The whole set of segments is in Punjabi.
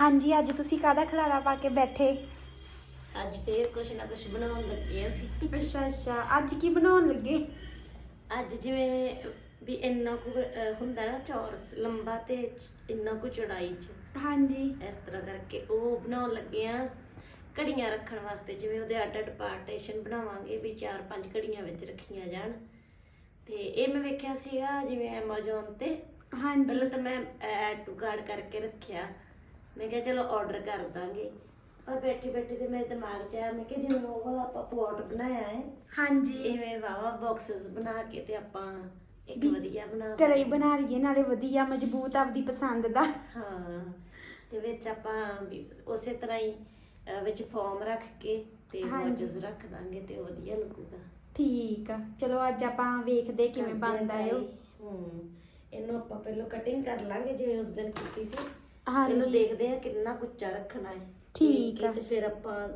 ਹਾਂਜੀ ਅੱਜ ਤੁਸੀਂ ਕਾਹਦਾ ਖਲਾਰਾ ਪਾ ਕੇ ਬੈਠੇ? ਅੱਜ ਫੇਰ ਕੁਛ ਨਾ ਕੁਛ ਬਣਾਉਣ ਲੱਗੇ ਅਸੀਂ। ਅੱਛਾ ਅੱਛਾ। ਅੱਜ ਕੀ ਬਣਾਉਣ ਲੱਗੇ? ਅੱਜ ਜਿਵੇਂ ਵੀ ਇੰਨਾ ਕੁ ਅਹ, ਹੁੰਦਾ ਨਾ ਚੌਰਸ ਲੰਬਾ ਤੇ ਇੰਨਾ ਕੁ ਚੌੜਾਈ ਚ। ਹਾਂਜੀ। ਇਸ ਤਰ੍ਹਾਂ ਕਰਕੇ ਉਹ ਬਣਾਉਣ ਲੱਗੇ ਆ। ਘੜੀਆਂ ਰੱਖਣ ਵਾਸਤੇ ਜਿਵੇਂ ਉਹਦੇ ਅੱਡ ਅੱਡ ਪਾਰਟੀਸ਼ਨ ਬਣਾਵਾਂਗੇ ਵੀ ਚਾਰ ਪੰਜ ਘੜੀਆਂ ਵਿੱਚ ਰੱਖੀਆਂ ਜਾਣ। ਤੇ ਇਹ ਮੈਂ ਵੇਖਿਆ ਸੀਗਾ ਜਿਵੇਂ Amazon ਤੇ। ਹਾਂਜੀ। ਪਹਿਲਾਂ ਤਾਂ ਮੈਂ ਐਡ ਟੂ ਕਾਰਡ ਕਰਕੇ ਰੱਖਿਆ। ਮੈਂ ਕਿਹਾ ਚਲੋ ਆਰਡਰ ਕਰ ਦਾਂਗੇ। ਪਰ ਬੈਠੀ ਬੈਠੀ ਤੇ ਮੇਰੇ ਦਿਮਾਗ 'ਚ ਆਇਆ ਮੈਂ ਕਿਹਾ ਜਿਵੇਂ ਉਹ ਵਾਲਾ ਆਪਾਂ ਪੋਟ ਬਣਾਇਆ ਹੈ ਹਾਂਜੀ। ਇਵੇਂ ਵਾਵਾ ਬਾਕਸਸ ਬਣਾ ਕੇ ਤੇ ਆਪਾਂ ਇੱਕ ਵੀ ਵਧੀਆ ਬਣਾ ਘਰੇ ਹੀ ਸਕਦੇ ਬਣਾ ਲਈਏ ਨਾਲੇ ਵਧੀਆ ਮਜ਼ਬੂਤ ਆਪਦੀ ਪਸੰਦ ਦਾ। ਹਾਂ ਤੇ ਵਿੱਚ ਆਪਾਂ ਵੀ ਉਸੇ ਤਰ੍ਹਾਂ ਹੀ ਅਹ, ਵਿੱਚ ਫਾਰਮ ਰੱਖ ਕੇ ਤੇ ਹਾਂਜੀ। ਰੱਖ ਦਾਂਗੇ ਤੇ ਉਹ ਵਧੀਆ ਲੱਗੂਗਾ। ਠੀਕ ਆ। ਚਲੋ ਅੱਜ ਆਪਾਂ ਵੇਖਦੇ ਕਿਵੇਂ ਕਰਦੇ ਆ ਬਣਦਾ ਉਹ। try। ਹੂੰ ਇਹਨੂੰ ਆਪਾਂ ਪਹਿਲਾਂ ਕਟਿੰਗ ਕਰ ਲਾਂਗੇ ਜਿਵੇਂ ਉਸ ਦਿਨ ਕੀਤੀ ਸੀ। ਪਹਿਲਾਂ ਹਾਂਜੀ। ਦੇਖਦੇ ਆ ਕਿੰਨਾ ਕੁੱਚਾ ਰੱਖਣਾ ਹੈ। ਠੀਕ ਆ। ਤੇ ਫਿਰ ਆਪਾਂ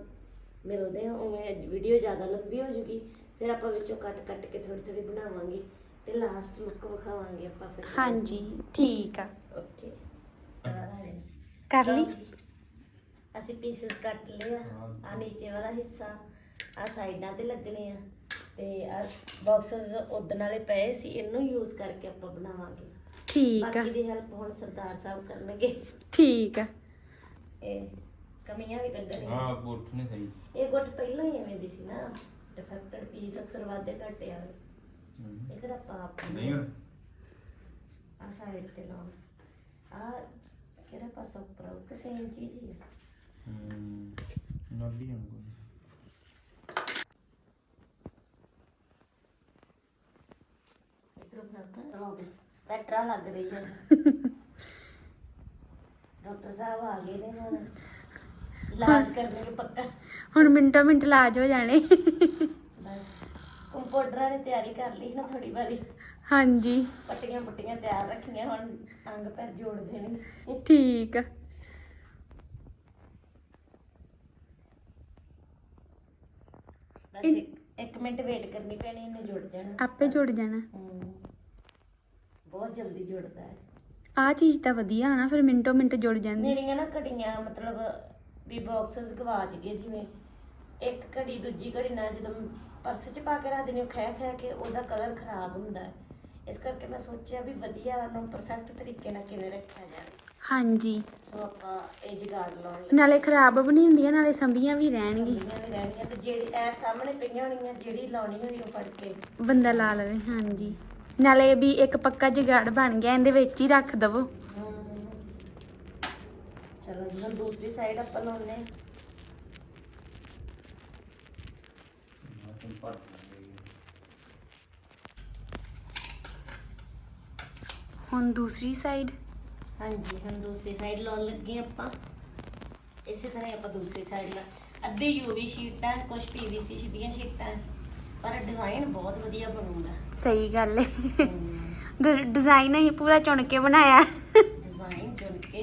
ਮਿਲਦੇ ਆ ਉਵੇਂ ਵੀਡੀਓ ਜ਼ਿਆਦਾ ਲੰਬੀ ਹੋ ਜੂਗੀ। ਫਿਰ ਆਪਾਂ ਵਿੱਚੋਂ ਕੱਟ ਕੱਟ ਕੇ ਥੋੜੀ ਥੋੜੀ ਬਣਾਵਾਂਗੇ ਤੇ ਲਾਸਟ ਲੁੱਕ ਵਿਖਾਵਾਂਗੇ ਆਪਾਂ ਫਿਰ। ਹਾਂਜੀ ਠੀਕ ਆ। ਓਕੇ ਕਰ ਲਈ? ਅਸੀਂ ਪੀਸਸ ਕੱਟ ਲਿਆ ਆ। ਨੀਚੇ ਵਾਲਾ ਹਿੱਸਾ ਆ ਸਾਈਡਾਂ ਤੇ ਲੱਗਣੇ ਆ। ਤੇ ਆ ਬਾਕਸਸ ਉਦਣ ਵਾਲੇ ਪਏ ਸੀ ਇਹਨੂੰ ਯੂਜ਼ ਕਰਕੇ ਆਪਾਂ ਬਣਾਵਾਂਗੇ। ਠੀਕ ਆ। ਬਾਕੀ ਦੀ ਹੈਲਪ ਹੁਣ ਸਰਦਾਰ ਸਾਹਿਬ ਕਰਨਗੇ। ਠੀਕ ਆ। ਇਹ ਕਮੀਆਂ ਵੀ ਕੱਢਣੀਆਂ ਹਾਂ ਗੁੱਠ ਨਹੀਂ ਸਹੀ। ਇਹ ਗੁੱਟ ਪਹਿਲਾਂ ਹੀ ਐਵੇਂ ਦੀ ਸੀ ਨਾ। ਡਿਫੈਕਟਡ ਪੀਸ ਅਕਸਰ ਵਾਧੇ ਘਾਟੇ ਵਾਲੇ ਹਮ। ਇਹ ਕਿਹੜਾ ਪਾਪ ਨਹੀਂ ਹੁਣ। ਆ ਸਾਈਡ ਤੇ ਲਾਉਣ ਆ ਕਿਹੜਾ ਪਾਸਾ ਉੱਪਰ ਆ? ਕਿ ਸੇਮ ਚੀਜ਼ ਹੀ ਹੈ। ਹਮ ਨੱਲੀ ਹੁਣ ਕੋਈ। ਇਧਰ ਬਣਾ ਰੋਗ ਪੈਟਰਾ ਲੱਗ ਰਹੀ ਹੈ। ਡਾਕਟਰ ਸਾਹਿਬ ਆ ਗਏ ਨੇ ਹੁਣ। ਇਲਾਜ ਕਰਨਗੇ ਪੱਕਾ। ਹੁਣ ਮਿੰਟੋ ਮਿੰਟ ਇਲਾਜ ਹੋ ਜਾਣੇ। ਬਸ ਕੰਪਾਊਂਡਰਾਂ ਨੇ ਤਿਆਰੀ ਕਰ ਲਈ ਨਾ ਥੋੜੀ ਵਾਰੀ। ਹਾਂਜੀ। ਪੱਟੀਆਂ ਪੁੱਟੀਆਂ ਤਿਆਰ ਰੱਖੀਆਂ ਹੁਣ ਅੰਗ ਪੈਰ ਜੋੜ ਦੇਣਗੇ। ਠੀਕ। ਆ ਬਸ ਇੱਕ ਇੱਕ ਮਿੰਟ ਵੇਟ ਕਰਨੀ ਪੈਣੀ ਇਹਨੇ ਜੁੜ ਜਾਣਾ। ਆਪੇ ਜੁੜ ਜਾਣਾ। ਬਹੁਤ ਜਲਦੀ ਜੁੜਦਾ ਹੈ। ਆ ਚੀਜ਼ ਤਾਂ ਵਧੀਆ ਆ ਨਾ ਫਿਰ ਮਿੰਟੋ ਮਿੰਟ ਜੁੜ ਜਾਂਦੀ। ਮੇਰੀਆਂ ਨਾ ਘੜੀਆਂ ਮਤਲਬ ਵੀ ਬਾਕਸਸ ਗਵਾਚ ਗਏ ਜਿਵੇਂ ਇੱਕ ਘੜੀ ਦੂਜੀ ਘੜੀ ਨਾਲ ਜਦੋਂ ਪਰਸ 'ਚ ਪਾ ਕੇ ਰੱਖ ਦਿੰਦੀ ਹਾਂ ਖਹਿ ਖਹਿ ਕੇ ਉਹਦਾ ਕਲਰ ਖਰਾਬ ਹੁੰਦਾ ਹੈ। ਇਸ ਕਰਕੇ ਮੈਂ ਸੋਚਿਆ ਵੀ ਵਧੀਆ ਉਹਨੂੰ ਪਰਫੈਕਟ ਤਰੀਕੇ ਨਾਲ ਕਿਵੇਂ ਰੱਖਿਆ ਜਾਵੇ। ਹਾਂਜੀ। ਸੋ ਆਪਾਂ ਇਹ ਜਗਾੜ ਲਾਉਣ ਲੱਗੇ। ਨਾਲੇ ਖਰਾਬ ਵੀ ਨਹੀਂ ਹੁੰਦੀਆਂ ਨਾਲੇ ਸੰਭੀਆਂ ਵੀ ਰਹਿਣਗੀ ਸਬਜ਼ੀਆਂ ਵੀ ਰਹਿਣੀਆਂ ਤੇ ਜਿਹੜੀ ਐ ਸਾਹਮਣੇ ਪਈਆਂ ਹੋਣੀਆਂ ਜਿਹੜੀ ਲਾਉਣੀ ਹੋਈ ਉਹ ਫੜ ਕੇ। ਬੰਦਾ ਲਾ ਲਵੇ ਹਾਂਜੀ। ਨਾਲੇ ਵੀ ਇੱਕ ਪੱਕਾ ਜੁਗਾੜ ਬਣ ਗਿਆ ਇਹਦੇ ਵਿੱਚ ਹੀ ਰੱਖ ਦਵੋ। ਹਮ। ਚਲੋ ਜੀ ਹੁਣ ਦੂਸਰੀ ਸਾਈਡ ਆਪਾਂ ਹੁਣ ਦੂਸਰੀ ਹਾਂਜੀ ਹੁਣ ਦੂਸਰੀ ਸਾਈਡ ਲਾਉਣ ਲੱਗੇ ਆਪਾਂ। ਇਸੇ ਤਰ੍ਹਾਂ ਹੀ ਆਪਾਂ ਦੂਸਰੀ ਸਾਈਡ ਲਾ ਅੱਧੇ ਯੂਵੀ ਸ਼ੀਟਾਂ ਕੁਝ ਪੀਵੀਸੀ ਦੀਆਂ ਸ਼ੀਟਾਂ ਪਰ ਡਿਜ਼ਾਈਨ ਬਹੁਤ ਵਧੀਆ ਬਣੂਗਾ ਸਹੀ ਗੱਲ ਹੈ। ਡਿਜ਼ਾਈਨ ਹੀ ਪੂਰਾ ਚੁਣ ਕੇ ਬਣਾਇਆ। ਡਿਜ਼ਾਈਨ ਚੁਣ ਕੇ।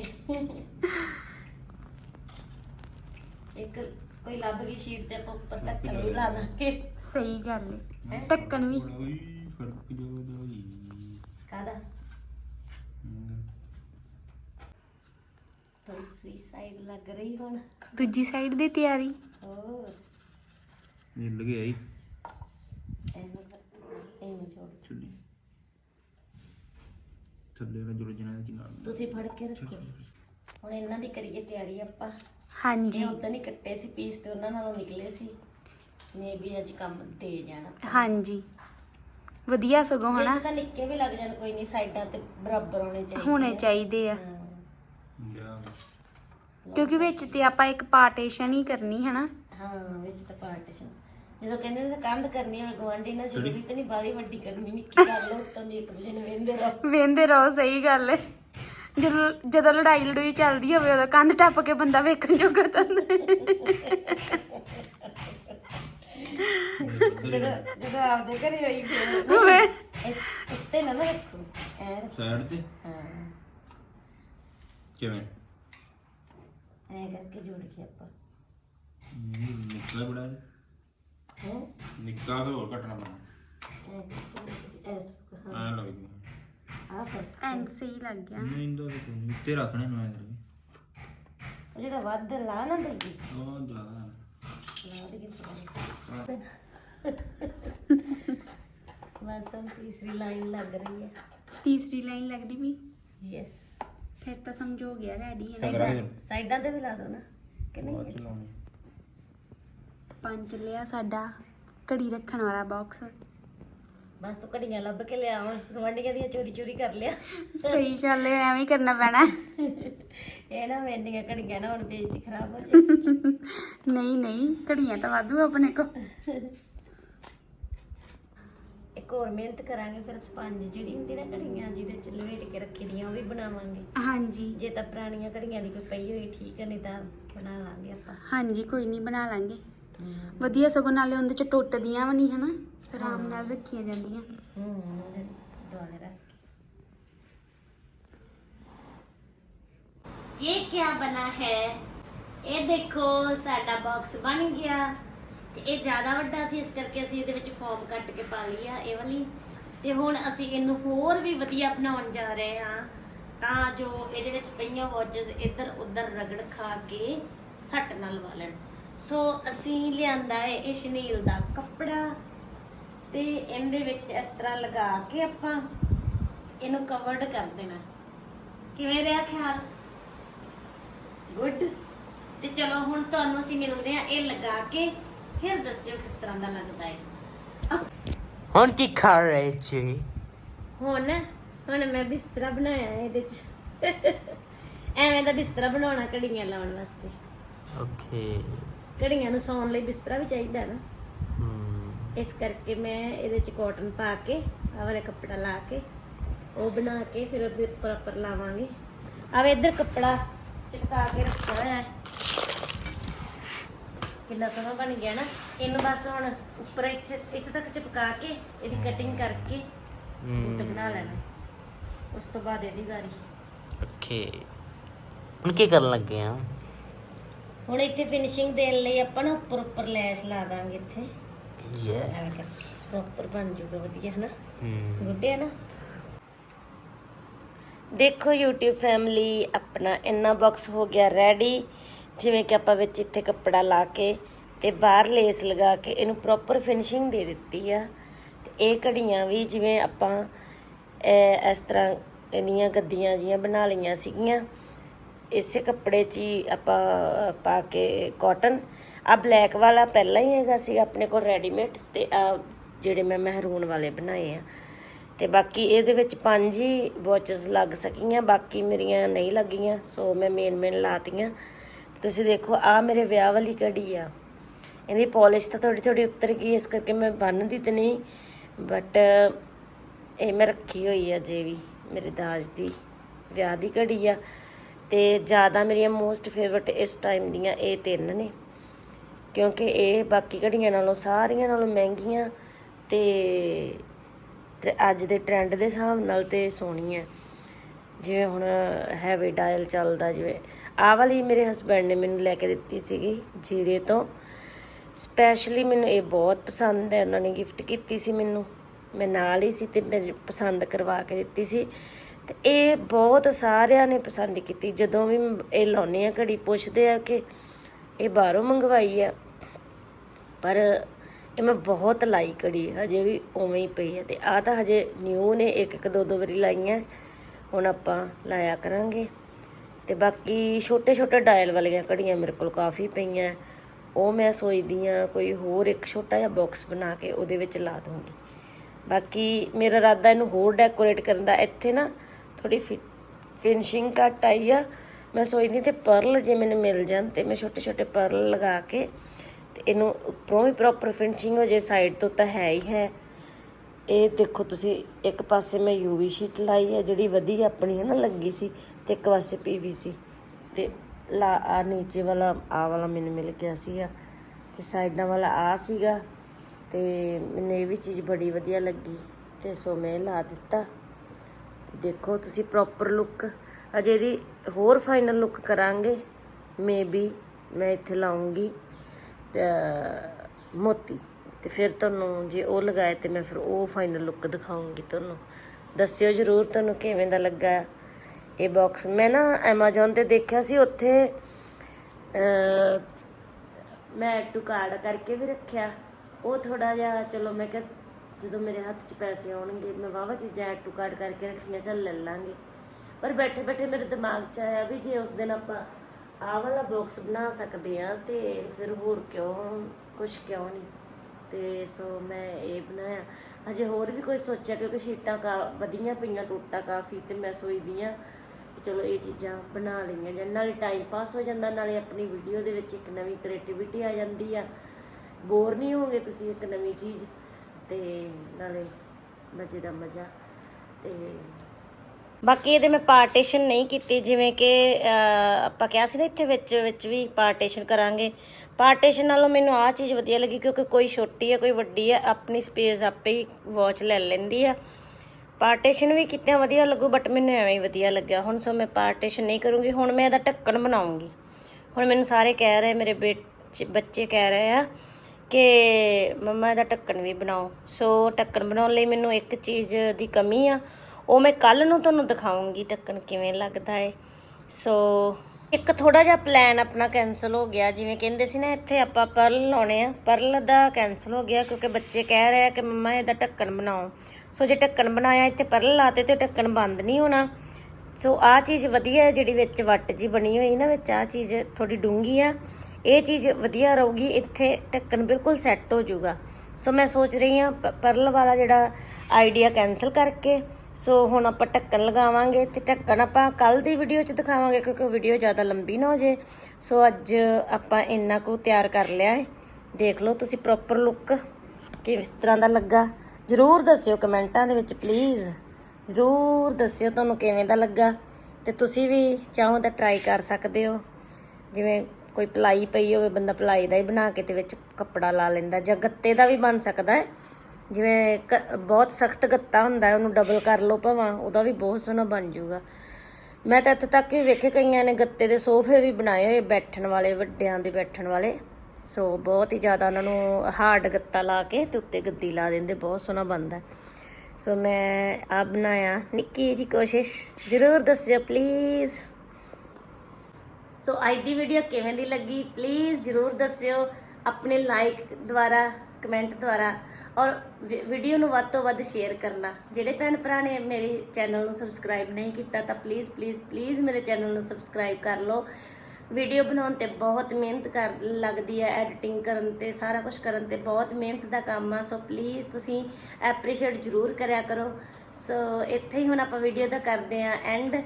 ਇੱਕ ਕੋਈ ਲੱਭ ਗਈ ਸ਼ੀਟ ਤੇ ਆਪਾਂ ਉੱਪਰ ਢੱਕਣ ਵੀ ਲਾ ਦਾਂਗੇ। ਸਹੀ ਗੱਲ ਹੈ ਹੈਂ? ਢੱਕਣ ਵੀ। ਫ਼ਰਕ ਦੂਸਰੀ ਸਾਈਡ ਲੱਗ ਰਹੀ ਹੁਣ। ਦੂਜੀ ਸਾਈਡ ਦੀ ਤਿਆਰੀ। ਹੋਰ? ਇਹ ਲਗੇ ਆਈ ਇਹਨੂੰ ਇਹਨੂੰ ਜੋੜ ਚੁੱਲੀ ਥੱਲੇ ਦਾ ਜੁੜ ਜਣਾ ਕਿ ਨਾਲ ਤੁਸੀਂ ਫੜ ਕੇ ਰੱਖੋ। ਹੁਣ ਇਹਨਾਂ ਦੀ ਕਰੀਏ ਤਿਆਰੀ ਆਪਾਂ। ਹਾਂਜੀ। ਇਹ ਉਦੋਂ ਹੀ ਕੱਟੇ ਸੀ ਪੀਸ ਤੇ ਉਹਨਾਂ ਨਾਲੋਂ ਨਿਕਲੇ ਸੀ। ਮੇ ਵੀ ਅੱਜ ਕੰਮ ਦੇ ਜਾਣਾ। ਹਾਂਜੀ। ਵਧੀਆ ਸਗੋਂ ਹਨਾ। ਵਿੱਚ ਤਾਂ ਨਿੱਕੇ ਵੀ ਲੱਗ ਜਾਣ ਕੋਈ ਨਹੀਂ ਸਾਈਡਾਂ ਤੇ ਬਰਾਬਰ ਹੋਣੇ ਚਾਹੀਦੇ ਹੋਣੇ ਆ। ਚਾਹੀਦੇ ਆ। ਕਿਉਂਕਿ ਵਿੱਚ ਤੇ ਆਪਾਂ ਇੱਕ ਪਾਰਟੀਸ਼ਨ ਹੀ ਕਰਨੀ ਹੈ ਨਾ ਹਾਂ ਵਿੱਚ ਤਾਂ ਪਾਰਟੀਸ਼ਨ। ਜਦੋਂ ਕਹਿੰਦੇ ਨੇ ਕੰਧ ਕਰਨੀ ਹੈ ਗਵਾਂਢੀ ਨਾਲ ਜ਼ਰੂਰੀ ਤੇ ਨਹੀਂ ਬਾਲੀ ਵੱਡੀ ਕਰਨੀ ਨਿੱਕੀ ਕਰ ਲਓ ਉੱਤੋਂ ਦੀ ਇੱਕ ਦੂਜੇ ਨੂੰ ਵੇਂਦੇ ਰਹੋ। ਵੇਂਦੇ ਰਹੋ ਸਹੀ ਗੱਲ ਹੈ ਜਦੋਂ ਜਦੋਂ ਲੜਾਈ ਲੜੂਈ ਚੱਲਦੀ ਹੋਵੇ ਉਦੋਂ ਕੰਧ ਟੱਪ ਕੇ ਬੰਦਾ ਵੇਖਣ ਜੋਗਾ ਤਾਂ। ਜਦੋਂ ਜਦੋਂ ਆਪਦੇ ਘਰੇ ਹੋਈ ਫਿਰ ਹੋਵੇ ਇਹ- ਉੱਤੇ ਨਾ ਨਾ ਰੱਖੋ ਐ। ਸਾਈਡ ਤੇ? ਹਾਂ। ਕਿਵੇਂ? ਐ ਕਰਕੇ ਜੋੜ ਕੇ ਆਪਾਂ। ਨਿਕਲਾ ਬੜਾ ਨਿੱਕਾ ਤੇ ਹੋਰ ਘਟਣਾ ਪੈਣਾ ਐਸ ਹਾਂ ਐ ਲੱਗਦੀ ਆ ਫ਼ਰਕ ਐਂ ਸਹੀ ਲੱਗ ਗਿਆ। ਨਹੀਂ ਇੰਦਾ ਤੇ ਕੋਈ ਨਹੀਂ। ਉੱਤੇ ਰੱਖਣੇ ਨੂੰ ਐ ਕਰਕੇ। ਜਿਹੜਾ ਵੱਧ ਲਾ ਨਾ ਦਈਏ। ਉਹ ਜ਼ਿਆਦਾ ਲਾ। ਦਈਏ ਥੋੜ੍ਹਾ ਜਿਹਾ। ਬਸ ਹੁਣ ਤੀਸਰੀ ਲਾਈਨ ਲੱਗ ਰਹੀ ਹੈ। ਤੀਸਰੀ ਲਾਈਨ ਲੱਗਦੀ ਵੀ ਯੈਸ ਫਿਰ ਤਾਂ ਸਮਝੋ ਹੋ ਗਿਆ ਰੈਡੀ ਹੈ। ਸਗਰਾ ਹੀ ਸਾਈਡਾਂ ਤੇ ਵੀ ਲਾ ਦੋ ਨਾ। ਕਿ ਨਹੀਂ ਪੰਜ ਲਿਆ ਸਾਡਾ ਘੜੀ ਰੱਖਣ ਵਾਲਾ ਬਾਕਸ ਬਸ ਤੂੰ ਘੜੀਆਂ ਲੱਭ ਕੇ ਲਿਆ ਹੁਣ ਗਵਾਂਢੀਆਂ ਦੀਆਂ ਚੋਰੀ ਚੋਰੀ ਕਰ ਲਿਆ। ਸਹੀ ਗੱਲ ਹੈ ਐਵੇਂ ਹੀ ਕਰਨਾ ਪੈਣਾ। ਇਹ ਨਾ ਮੈਂਦੀਆਂ ਘੜੀਆਂ ਨਾ ਹੁਣ ਬੇਇੱਜ਼ਤੀ ਖਰਾਬ ਹੋ ਜਾਏ। ਨਹੀਂ ਨਹੀਂ ਘੜੀਆਂ ਤਾਂ ਵਾਧੂ ਆਪਣੇ ਕੋ ਇੱਕ ਹੋਰ ਮਿਹਨਤ ਕਰਾਂਗੇ ਫਿਰ ਸਪੰਜ ਜਿਹੜੀ ਹੁੰਦੀ ਨਾ ਘੜੀਆਂ ਜਿਹਦੇ ਚ ਲਵੇਟ ਕੇ ਰੱਖੀ ਦੀਆਂ ਉਹ ਵੀ ਬਣਾਵਾਂਗੇ। ਹਾਂਜੀ। ਜੇ ਤਾਂ ਪੁਰਾਣੀਆਂ ਘੜੀਆਂ ਦੀ ਕੋਈ ਪਈ ਹੋਈ ਠੀਕ ਹੈ ਨਹੀਂ ਤਾਂ ਬਣਾ ਲਾਂਗੇ ਆਪਾਂ। ਹਾਂਜੀ ਕੋਈ ਨਹੀਂ ਬਣਾ ਲਾਂਗੇ। ਵਧੀਆ ਸਗੋਂ ਨਾਲੇ ਉਹਦੇ ਚ ਟੁੱਟਦੀਆਂ ਵੀ ਨਹੀਂ ਹਨਾ, ਆਰਾਮ ਨਾਲ ਰੱਖੀਆਂ ਜਾਂਦੀਆਂ। ਹੂੰ ਉਹਦੇ ਦੁਆਲੇ ਰੱਖ ਕੇ ਇਹ ਕੀ ਬਣਾ ਹੈ? ਇਹ ਦੇਖੋ, ਸਾਡਾ ਬਾਕਸ ਬਣ ਗਿਆ। ਤੇ ਇਹ ਜ਼ਿਆਦਾ ਵੱਡਾ ਸੀ, ਇਸ ਕਰਕੇ ਅਸੀਂ ਇਹਦੇ ਵਿੱਚ ਫੋਮ ਕੱਟ ਕੇ ਪਾ ਲਈ ਆ, ਇਹ ਵਾਲੀ। ਤੇ ਹੁਣ ਅਸੀਂ ਇਹਨੂੰ ਹੋਰ ਵੀ ਵਧੀਆ ਬਣਾਉਣ ਜਾ ਰਹੇ ਹਾਂ। ਤਾਂ ਜੋ ਇਹਦੇ ਵਿੱਚ ਪਈਆਂ ਵਾਚਸ ਇੱਧਰ ਉੱਧਰ ਰਗੜ ਖਾ ਕੇ ਸੱਟ ਨਾ ਲਵਾ ਲੈਣ ਸੋ ਅਸੀਂ ਲਿਆਂਦਾ ਹੈ ਇਹ ਸ਼ਨੀਲ ਦਾ ਕੱਪੜਾ ਤੇ ਇਹਦੇ ਵਿੱਚ ਇਸ ਤਰ੍ਹਾਂ ਲਗਾ ਕੇ ਆਪਾਂ ਇਹਨੂੰ ਕਵਰਡ ਕਰ ਦੇਣਾ। ਕਿਵੇਂ ਰਿਹਾ ਖਿਆਲ? ਗੁੱਡ ਤੇ ਚਲੋ ਹੁਣ ਤੁਹਾਨੂੰ ਅਸੀਂ ਮਿਲਦੇ ਆ ਇਹ ਲਗਾ ਕੇ। ਫਿਰ ਦੱਸਿਓ ਕਿਸ ਤਰ੍ਹਾਂ ਦਾ ਲੱਗਦਾ ਹੈ। ਹੁਣ ਕੀ ਖਾ ਰਹੇ ਜੀ? ਹੁਣ ਹੁਣ ਮੈਂ ਬਿਸਤਰਾ ਬਣਾਇਆ ਇਹਦੇ ਚ। ਐਵੇਂ ਦਾ ਬਿਸਤਰਾ ਬਣਾਉਣਾ ਘੜੀਆਂ ਲਾਉਣ ਵਾਸਤੇ। ਓਕੇ ਘੜੀਆਂ ਨੂੰ ਸੌਣ ਲਈ ਬਿਸਤਰਾ ਵੀ ਚਾਹੀਦਾ ਨਾ। ਇਸ ਕਰਕੇ ਮੈਂ ਇਹਦੇ ਚ ਕਾਟਨ ਪਾ ਕੇ ਆਹ ਵਾਲਾ ਕੱਪੜਾ ਲਾ ਕੇ ਉਹ ਬਣਾ ਕੇ ਫਿਰ ਉਹਦੇ ਉੱਪਰ ਉੱਪਰ ਲਾਵਾਂਗੇ। ਆਵੇ ਇੱਧਰ ਕੱਪੜਾ ਚਿਪਕਾ ਕੇ ਰੱਖਿਆ ਹੋਇਆ ਹੈ। ਕਿੰਨਾ ਸੋਹਣਾ ਬਣ ਗਿਆ ਨਾ। ਇਹਨੂੰ ਬਸ ਹੁਣ ਉੱਪਰ ਇੱਥੇ ਇੱਥੇ ਤੱਕ ਚਿਪਕਾ ਕੇ ਇਹਦੀ ਕਟਿੰਗ ਕਰਕੇ ਬੂਟ ਬਣਾ ਲੈਣਾ। ਉਸ ਤੋਂ ਬਾਅਦ ਇਹਦੀ ਵਾਰੀ। ਓਕੇ। ਹੁਣ ਕੀ ਕਰਨ ਲੱਗੇ ਆ? ਹੁਣ ਇੱਥੇ ਫਿਨਿਸ਼ਿੰਗ ਦੇਣ ਲਈ ਆਪਾਂ ਨਾ ਉੱਪਰ ਉੱਪਰ ਲੈਸ਼ ਲਾ ਦਾਂਗੇ ਇੱਥੇ। ਯੇ ਪ੍ਰੋਪਰ ਬਣ ਜਾਊਗਾ ਵਧੀਆ ਹਨਾ? ਗੁੱਡੇ ਆ ਨਾ ਦੇਖੋ YouTube ਫੈਮਿਲੀ ਆਪਣਾ ਇੰਨਾ ਬਾਕਸ ਹੋ ਗਿਆ ਰੈਡੀ ਜਿਵੇਂ ਕਿ ਆਪਾਂ ਵਿੱਚ ਇੱਥੇ ਕੱਪੜਾ ਲਾ ਕੇ ਤੇ ਬਾਹਰ ਲੇਸ ਲਗਾ ਕੇ ਇਹਨੂੰ ਪ੍ਰੋਪਰ ਫਿਨਿਸ਼ਿੰਗ ਦੇ ਦਿੱਤੀ ਆ। ਤੇ ਇਹ ਘੜੀਆਂ ਵੀ ਜਿਵੇਂ ਆਪਾਂ ਇਸ ਤਰ੍ਹਾਂ ਇਹਦੀਆਂ ਗੱਦੀਆਂ ਜੀਆਂ ਬਣਾ ਲਈਆਂ ਸੀਗੀਆਂ ਇਸੇ ਕੱਪੜੇ 'ਚ ਹੀ ਆਪਾਂ ਪਾ ਕੇ ਕਾਟਨ ਆ ਬਲੈਕ ਵਾਲਾ ਪਹਿਲਾਂ ਹੀ ਹੈਗਾ ਸੀ ਆਪਣੇ ਕੋਲ ਰੈਡੀਮੇਡ ਤੇ ਆ ਜਿਹੜੇ ਮੈਂ ਮਹਿਰੂਨ ਵਾਲੇ ਬਣਾਏ ਆ। ਤੇ ਬਾਕੀ ਇਹਦੇ ਵਿੱਚ ਪੰਜ ਹੀ ਵਾਚਸ ਲੱਗ ਸਕੀਆਂ, ਬਾਕੀ ਮੇਰੀਆਂ ਨਹੀਂ ਲੱਗੀਆਂ, ਸੋ ਮੈਂ ਮੇਨ ਮੇਨ ਲਾਤੀਆਂ। ਤੁਸੀਂ ਦੇਖੋ ਆ ਮੇਰੇ ਵਿਆਹ ਵਾਲੀ ਘੜੀ ਆ। ਇਹਦੀ ਪਾਲਿਸ਼ ਤਾਂ ਥੋੜੀ ਥੋੜੀ ਉੱਤਰ ਗਈ, ਇਸ ਕਰਕੇ ਮੈਂ ਬੰਨਦੀ ਤੇ ਨਹੀਂ ਬਟ ਇਹ ਮੈਂ ਰੱਖੀ ਹੋਈ ਆ ਜੇ ਵੀ, ਮੇਰੇ ਦਾਜ ਦੀ ਵਿਆਹ ਦੀ ਘੜੀ ਆ। ਤੇ ਜ਼ਿਆਦਾ ਮੇਰੀਆਂ ਮੋਸਟ ਫੇਵਰਟ ਇਸ ਟਾਈਮ ਦੀਆਂ ਇਹ ਤਿੰਨ ਨੇ। ਕਿਉਂਕਿ ਇਹ ਬਾਕੀ ਘੜੀਆਂ ਨਾਲੋਂ ਸਾਰੀਆਂ ਨਾਲੋਂ ਮਹਿੰਗੀਆਂ ਤੇ ਅੱਜ ਦੇ ਟ੍ਰੈਂਡ ਦੇ ਹਿਸਾਬ ਨਾਲ ਤੇ ਸੋਹਣੀ ਹੈ ਜਿਵੇਂ ਹੁਣ ਹੈਵੀ ਡਾਇਲ ਚੱਲਦਾ, ਜਿਵੇਂ ਆਹ ਵਾਲੀ ਮੇਰੇ ਹਸਬੰਡ ਨੇ ਮੈਨੂੰ ਲੈ ਕੇ ਦਿੱਤੀ ਸੀਗੀ ਜੀਰੇ ਤੋਂ। ਸਪੈਸ਼ਲੀ ਮੈਨੂੰ ਇਹ ਬਹੁਤ ਪਸੰਦ ਹੈ, ਉਹਨਾਂ ਨੇ ਗਿਫਟ ਕੀਤੀ ਸੀ ਮੈਨੂੰ। ਮੈਂ ਨਾਲ ਹੀ ਸੀ ਤੇ ਮੇਰੀ ਪਸੰਦ ਕਰਵਾ ਕੇ ਦਿੱਤੀ ਸੀ। ਤੇ ਇਹ ਬਹੁਤ ਸਾਰਿਆਂ ਨੇ ਪਸੰਦ ਕੀਤੀ। ਜਦੋਂ ਵੀ ਇਹ ਲਾਉਨੇ ਆ, ਘੜੀ ਪੁੱਛਦੇ ਆ ਕਿ ਇਹ ਬਾਹਰੋਂ ਮੰਗਵਾਈ ਆ, ਪਰ ਇਹ ਮੈਂ ਬਹੁਤ ਲਾਈ ਘੜੀ, ਹਜੇ ਵੀ ਉਵੇਂ ਹੀ ਪਈ ਹੈ ਤੇ ਆ ਤਾਂ ਹਜੇ ਨਿਊ ਨੇ ਇੱਕ ਇੱਕ ਦੋ ਦੋ ਵਾਰੀ ਲਾਈਆਂ। ਹੁਣ ਆਪਾਂ ਲਾਇਆ ਕਰਾਂਗੇ। ਤੇ ਬਾਕੀ ਛੋਟੇ ਛੋਟੇ ਡਾਇਲ ਵਾਲੀਆਂ ਘੜੀਆਂ ਮੇਰੇ ਕੋਲ ਕਾਫੀ ਪਈਆਂ। ਉਹ ਮੈਂ ਸੋਚਦੀ ਆ, ਕੋਈ ਹੋਰ ਇੱਕ ਛੋਟਾ ਜਿਹਾ ਬਾਕਸ ਬਣਾ ਕੇ ਉਹਦੇ ਵਿੱਚ ਲਾ ਦੂੰਗੀ। ਬਾਕੀ ਮੇਰਾ ਇਰਾਦਾ ਇਹਨੂੰ ਹੋਰ ਡੈਕੋਰੇਟ ਕਰਨ ਦਾ। ਇੱਥੇ ਨਾ ਥੋੜੀ ਫਿਨਿਸ਼ਿੰਗ ਘੱਟ ਆਈ ਆ। ਮੈਂ ਸੋਚਦੀ ਤੇ ਪਰਲ ਜੇ ਮੈਨੂੰ ਮਿਲ ਜਾਣ ਤੇ ਮੈਂ ਛੋਟੇ ਛੋਟੇ ਪਰਲ ਲਗਾ ਕੇ ਤੇ ਇਹਨੂੰ ਉੱਪਰੋਂ ਵੀ ਪ੍ਰੋਪਰ ਫਿਨਿਸ਼ਿੰਗ ਹੋ ਜੇ ਸਾਈਡ ਤੋਂ ਤਾਂ ਹੈ ਹੀ ਹੈ। ਇਹ ਦੇਖੋ ਤੁਸੀਂ, ਇੱਕ ਪਾਸੇ ਮੈਂ ਯੂਵੀ ਸ਼ੀਟ ਲਾਈ ਹੈ ਜਿਹੜੀ ਵਧੀਆ ਆਪਣੀ ਹੈ ਨਾ, ਲੱਗੀ ਸੀ ਤੇ ਇੱਕ ਪਾਸੇ ਪੀਵੀਸੀ ਤੇ ਲਾ, ਆ ਨੀਚੇ ਵਾਲਾ, ਆ ਵਾਲਾ ਮੈਨੂੰ ਮਿਲ ਗਿਆ ਸੀਗਾ। ਤੇ ਸਾਈਡਾਂ ਵਾਲਾ ਆ ਸੀਗਾ। ਤੇ ਮੈਨੂੰ ਇਹ ਵੀ ਚੀਜ਼ ਬੜੀ ਵਧੀਆ ਲੱਗੀ। ਤੇ ਸੋ ਮੈਂ ਇਹ ਲਾ ਦਿੱਤਾ। ਦੇਖੋ ਤੁਸੀਂ ਪ੍ਰੋਪਰ ਲੁੱਕ ਅਜੇ ਦੀ ਹੋਰ ਫਾਈਨਲ ਲੁੱਕ ਕਰਾਂਗੇ ਮੇਬੀ ਮੈਂ ਇੱਥੇ ਲਾਉਂਗੀ ਮੋਤੀ। ਤੇ ਫਿਰ ਤੁਹਾਨੂੰ ਜੇ ਉਹ ਲਗਾਏ ਤੇ ਮੈਂ ਫਿਰ ਉਹ ਫਾਈਨਲ ਲੁੱਕ ਦਿਖਾਉਂਗੀ ਤੁਹਾਨੂੰ। ਦੱਸਿਓ ਜਰੂਰ ਤੁਹਾਨੂੰ ਕਿਵੇਂ ਦਾ ਲੱਗਾ ਇਹ ਬਾਕਸ ਮੈਂ ਨਾ Amazon ਤੇ ਦੇਖਿਆ ਸੀ ਉੱਥੇ ਅਹ, ਮੈਂ ਟੂ ਕਾਰਡ ਕਰਕੇ ਵੀ ਰੱਖਿਆ। ਉਹ ਥੋੜਾ ਜਿਹਾ ਚਲੋ ਮੈਂ ਕਿਹਾ ਜਦੋਂ ਮੇਰੇ ਹੱਥ 'ਚ ਪੈਸੇ ਆਉਣਗੇ, ਮੈਂ ਵਾਵਾ ਚੀਜ਼ਾਂ ਐਡ ਟੂ ਕਾਰਡ ਕਰਕੇ ਰੱਖੀਆਂ, ਚੱਲ ਲੈ ਲਾਂਗੇ। ਪਰ ਬੈਠੇ ਬੈਠੇ ਮੇਰੇ ਦਿਮਾਗ 'ਚ ਆਇਆ ਵੀ ਜੇ ਉਸ ਦਿਨ ਆਪਾਂ ਆਹ ਵਾਲਾ ਬਾਕਸ ਬਣਾ ਸਕਦੇ ਆ ਤੇ ਫਿਰ ਹੋਰ ਕਿਉਂ ਕੁਝ ਕਿਉਂ ਨਹੀਂ। ਤੇ ਸੋ ਮੈਂ ਇਹ ਬਣਾਇਆ। ਅਜੇ ਹੋਰ ਵੀ ਕੋਈ ਸੋਚਿਆ, ਕਿਉਂਕਿ ਸ਼ੀਟਾਂ ਕਾ, ਵਧੀਆਂ ਪਈਆਂ, ਟੋਟਾ ਕਾਫੀ ਤੇ ਮੈਂ ਸੋਚਦੀ ਆ ਚਲੋ ਇਹ ਚੀਜ਼ਾਂ ਬਣਾ ਲਈਆਂ ਜਾਂ ਨਾਲੇ ਟਾਈਮ ਪਾਸ ਹੋ ਜਾਂਦਾ, ਨਾਲੇ ਆਪਣੀ ਵੀਡੀਓ ਦੇ ਵਿੱਚ ਇੱਕ ਨਵੀਂ ਕ੍ਰੀਏਟੀਵਿਟੀ ਆ ਜਾਂਦੀ ਆ। ਬੋਰ ਨਹੀਂ ਹੋਗੇ ਤੁਸੀਂ ਇੱਕ ਨਵੀਂ ਚੀਜ਼। ਤੇ ਨਾਲੇ ਮਜ਼ੇ ਦਾ ਮਜ਼ਾ ਤੇ ਬਾਕੀ ਇਹਦੇ ਮੈਂ ਪਾਰਟੀਸ਼ਨ ਨਹੀਂ ਕੀਤੀ, ਜਿਵੇਂ ਕਿ ਆਪਾਂ ਕਿਹਾ ਸੀ ਨਾ ਇੱਥੇ ਵਿੱਚ ਵਿੱਚ ਵੀ ਪਾਰਟੀਸ਼ਨ ਕਰਾਂਗੇ। ਪਾਰਟੀਸ਼ਨ ਨਾਲੋਂ ਮੈਨੂੰ ਆਹ ਚੀਜ਼ ਵਧੀਆ ਲੱਗੀ ਕਿਉਂਕਿ ਕੋਈ ਛੋਟੀ ਹੈ ਕੋਈ ਵੱਡੀ ਹੈ ਆਪਣੀ ਸਪੇਸ ਆਪੇ ਹੀ ਵਾਚ ਲੈ ਲੈਂਦੀ ਆ। ਪਾਰਟੀਸ਼ਨ ਵੀ ਕਿਤੇ ਵਧੀਆ ਲੱਗੂ ਬਟ ਮੈਨੂੰ ਐਵੇਂ ਹੀ ਵਧੀਆ ਲੱਗਿਆ। ਹੁਣ ਸੋ ਮੈਂ ਪਾਰਟੀਸ਼ਨ ਨਹੀਂ ਕਰੂੰਗੀ, ਹੁਣ ਮੈਂ ਇਹਦਾ ਢੱਕਣ ਬਣਾਉਂਗੀ। ਹੁਣ ਮੈਨੂੰ ਸਾਰੇ ਕਹਿ ਰਹੇ, ਮੇਰੇ ਬੱਚੇ ਬੱਚੇ ਕਹਿ ਰਹੇ ਆ ਕਿ ਮੰਮਾ ਇਹਦਾ ਢੱਕਣ ਵੀ ਬਣਾਓ। ਸੋ ਢੱਕਣ ਬਣਾਉਣ ਲਈ ਮੈਨੂੰ ਇੱਕ ਚੀਜ਼ ਦੀ ਕਮੀ ਆ। ਉਹ ਮੈਂ ਕੱਲ ਨੂੰ ਤੁਹਾਨੂੰ ਦਿਖਾਉਂਗੀ ਢੱਕਣ ਕਿਵੇਂ ਲੱਗਦਾ ਏ। ਸੋ ਇੱਕ ਥੋੜਾ ਜਿਹਾ ਪਲਾਨ ਆਪਣਾ ਕੈਨਸਲ ਹੋ ਗਿਆ। ਜਿਵੇਂ ਕਹਿੰਦੇ ਸੀ ਨਾ, ਇੱਥੇ ਆਪਾਂ ਪਰਲ ਲਾਉਣੇ ਆ। ਪਰਲ ਦਾ ਕੈਨਸਲ ਹੋ ਗਿਆ ਕਿਉਂਕਿ ਬੱਚੇ ਕਹਿ ਰਹੇ ਆ ਕਿ ਮੰਮਾ ਇਹਦਾ ਢੱਕਣ ਬਣਾਓ। ਸੋ ਜੇ ਢੱਕਣ ਬਣਾਇਆ, ਇੱਥੇ ਪਰਲ ਲਾਤੇ ਤੇ ਢੱਕਣ ਬੰਦ ਨਹੀਂ ਹੋਣਾ। ਸੋ ਆ ਚੀਜ਼ ਵਧੀਆ ਹੈ ਜਿਹੜੀ ਵਿੱਚ ਵੱਟ ਜੀ ਬਣੀ ਹੋਈ ਨਾ ਵਿੱਚ ਆ ਚੀਜ਼ ਥੋੜੀ ਡੂੰਗੀ ਆ। ਇਹ ਚੀਜ਼ ਵਧੀਆ ਰਹੂਗੀ, ਇੱਥੇ ਢੱਕਣ ਬਿਲਕੁਲ ਸੈੱਟ ਹੋ ਜਾਊਗਾ। ਸੋ ਮੈਂ ਸੋਚ ਰਹੀ ਹਾਂ ਪ- ਪਰਲ ਵਾਲਾ ਜਿਹੜਾ ਆਈਡੀਆ ਕੈਨਸਲ ਕਰਕੇ ਸੋ ਹੁਣ ਆਪਾਂ ਢੱਕਣ ਲਗਾਵਾਂਗੇ ਤੇ ਢੱਕਣ ਆਪਾਂ ਕੱਲ ਦੀ ਵੀਡੀਓ 'ਚ ਦਿਖਾਵਾਂਗੇ, ਕਿਉਂਕਿ ਵੀਡੀਓ ਜ਼ਿਆਦਾ ਲੰਬੀ ਨਾ ਹੋ ਜੇ। ਸੋ ਅੱਜ ਆਪਾਂ ਇੰਨਾ ਕੁ ਤਿਆਰ ਕਰ ਲਿਆ ਹੈ। ਦੇਖ ਲਓ ਤੁਸੀਂ ਪ੍ਰੋਪਰ ਲੁੱਕ ਕਿਸ ਤਰ੍ਹਾਂ ਦਾ ਲੱਗਾ। ਜਰੂਰ ਦੱਸਿਓ ਕਮੈਂਟਾਂ ਦੇ ਵਿੱਚ ਪਲੀਜ਼ ਜ਼ਰੂਰ ਦੱਸਿਓ ਤੁਹਾਨੂੰ ਕਿਵੇਂ ਦਾ ਲੱਗਾ। ਤੇ ਤੁਸੀਂ ਵੀ ਚਾਹੋ ਤਾਂ ਟਰਾਈ ਕਰ ਸਕਦੇ ਹੋ। ਜਿਵੇਂ ਕੋਈ ਪਲਾਈ ਪਈ ਹੋਵੇ, ਬੰਦਾ ਪਲਾਈ ਦਾ ਹੀ ਬਣਾ ਕੇ ਤੇ ਵਿੱਚ ਕੱਪੜਾ ਲਾ ਲੈਂਦਾ। ਜਾਂ ਗੱਤੇ ਦਾ ਵੀ ਬਣ ਸਕਦਾ ਹੈ। ਜਿਵੇਂ ਕ- ਬਹੁਤ ਸਖਤ ਗੱਤਾ ਹੁੰਦਾ ਉਹਨੂੰ ਡਬਲ ਕਰ ਲਓ ਭਾਵਾਂ, ਉਹਦਾ ਵੀ ਬਹੁਤ ਸੋਹਣਾ ਬਣ ਜਾਊਗਾ। ਮੈਂ ਤਾਂ ਇੱਥੇ ਤੱਕ ਵੀ ਵੇਖੇ ਕਈਆਂ ਨੇ ਗੱਤੇ ਦੇ ਸੋਫੇ ਵੀ ਬਣਾਏ ਹੋਏ, ਬੈਠਣ ਵਾਲੇ, ਵੱਡਿਆਂ ਦੇ ਬੈਠਣ ਵਾਲੇ। ਸੋ ਬਹੁਤ ਹੀ ਜ਼ਿਆਦਾ ਉਹਨਾਂ ਨੂੰ ਹਾਰਡ ਗੱਤਾ ਲਾ ਕੇ ਤੇ ਉੱਤੇ ਗੱਦੀ ਲਾ ਦਿੰਦੇ, ਬਹੁਤ ਸੋਹਣਾ ਬਣਦਾ ਸੋ ਮੈਂ ਆ ਬਣਾਇਆ। ਨਿੱਕੀ ਜੀ ਕੋਸ਼ਿਸ਼ ਜ਼ਰੂਰ ਦੱਸਿਓ ਪਲੀਜ਼ ਸੋ ਅੱਜ ਦੀ ਵੀਡੀਓ ਕਿਵੇਂ ਦੀ ਲੱਗੀ ਪਲੀਜ਼ ਜਰੂਰ ਦੱਸਿਓ ਆਪਣੇ ਲਾਈਕ ਦੁਆਰਾ ਕਮੈਂਟ ਦੁਆਰਾ ਔਰ ਵੀ- ਵੀਡੀਓ ਨੂੰ ਵੱਧ ਤੋਂ ਵੱਧ ਸ਼ੇਅਰ ਕਰਨਾ। ਜਿਹੜੇ ਭੈਣ ਭਰਾ ਨੇ ਮੇਰੇ ਚੈਨਲ ਨੂੰ ਸਬਸਕ੍ਰਾਈਬ ਨਹੀਂ ਕੀਤਾ ਤਾਂ ਪਲੀਜ਼ ਪਲੀਜ਼ ਪਲੀਜ਼ ਮੇਰੇ ਚੈਨਲ ਨੂੰ ਸਬਸਕ੍ਰਾਈਬ ਕਰ ਲਓ। ਵੀਡੀਓ ਬਣਾਉਣ ਤੇ ਬਹੁਤ ਮਿਹਨਤ ਕਰ, ਲੱਗਦੀ ਹੈ ਐਡੀਟਿੰਗ ਕਰਨ ਤੇ, ਸਾਰਾ ਕੁਝ ਕਰਨ ਤੇ ਬਹੁਤ ਮਿਹਨਤ ਦਾ ਕੰਮ ਆ। ਸੋ ਪਲੀਜ਼ ਤੁਸੀਂ ਐਪਰੀਸ਼ੀਏਟ ਜਰੂਰ ਕਰਿਆ ਕਰੋ। ਸੋ ਇੱਥੇ ਹੀ ਹੁਣ ਆਪਾਂ ਵੀਡੀਓ ਦਾ ਕਰਦੇ ਆਂ ਐਂਡ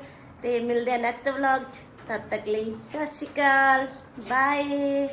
ਤੇ ਮਿਲਦੇ ਆ ਨੈਕਸਟ ਵਲੌਗ 'ਚ। ਤਦ ਤੱਕ ਲਈ ਸਤਿ ਸ਼੍ਰੀ ਅਕਾਲ ਬਾਏ